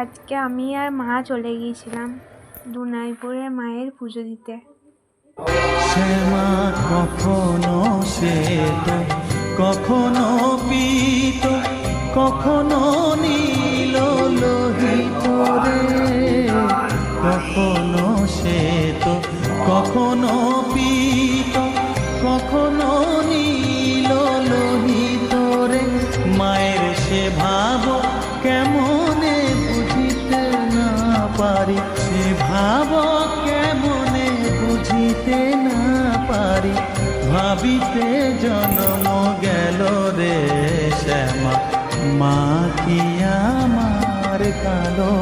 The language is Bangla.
আজকে আমি আর মা চলে গিয়েছিলাম দুনাইপুরে মায়ের পুজো দিতে। কখনো শ্বেত কখনো পীত, কখনো নীল লোহিত রে কখনো শ্বেত কখনো পীত, কখনো নীল লোহিত রে মায়ের সে ভাব কেমনে পারি এ ভাব কেমনে বুঝিতে না পারি? ভাবিতে জন্ম গেল রে শ্যামা, মা কি আমার কালো?